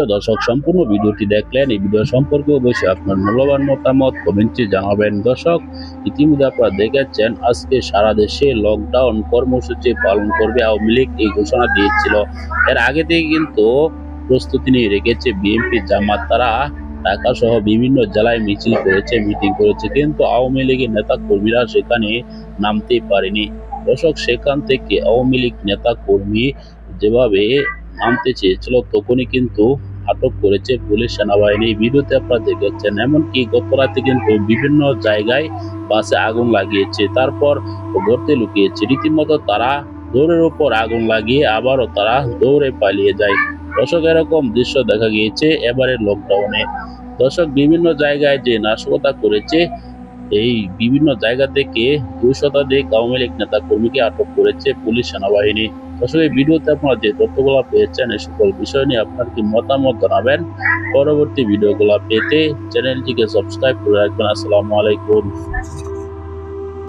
তো দর্শক, সম্পূর্ণ ভিডিওটি দেখলেন, এই ভিডিও সম্পর্কে অবশ্যই আপনার মূল্যবান মতামত কমেন্টে জানাবেন। দর্শক, ইতিমধ্যে আপনারা দেখেছেন, আজকে সারা দেশে লকডাউন কর্মসূচি পালন করবে আওয়ামী লীগ, এই ঘোষণা দিয়েছিল। এর আগে থেকে কিন্তু প্রস্তুতি নিয়ে রেখেছে বিএনপি জামাত। তারা ঢাকা সহ বিভিন্ন জেলায় মিছিল করেছে মিটিং করেছে, কিন্তু আওয়ামী লীগের নেতা কর্মীরা সেখানে নামতেই পারেনি। দর্শক, সেখান থেকে আওয়ামী লীগ নেতা কর্মী যেভাবে নামতে চেয়েছিল, তখনই কিন্তু আটক করেছে পুলিশ সেনাবাহিনী। ভিডিওতে আপনারা দেখেছেন, এমনকি গত রাতে কিন্তু বিভিন্ন জায়গায় বাসে আগুন লাগিয়েছে, তারপর ভর্তি লুকিয়েছে। রীতিমতো তারা দৌড়ের উপর আগুন লাগিয়ে আবারও তারা দৌড়ে পালিয়ে যায়। দর্শক, এরকম দৃশ্য দেখা গিয়েছে এবারের লকডাউনে দর্শক, বিভিন্ন জায়গায় যে নাশকতা করেছে এই বিভিন্ন জায়গা থেকে দুই শতাধিক আওয়ামী লীগ নেতা কর্মীকে আটক করেছে পুলিশ, সেনাবাহিনী। আসলে এই ভিডিওতে আপনারা যে তথ্যগুলো পেয়েছেন, এই সকল বিষয় নিয়ে আপনার কি মতামত জানাবেন? পরবর্তী ভিডিওগুলো পেতে চ্যানেলটিকে সাবস্ক্রাইব করে রাখবেন। আসসালামু আলাইকুম।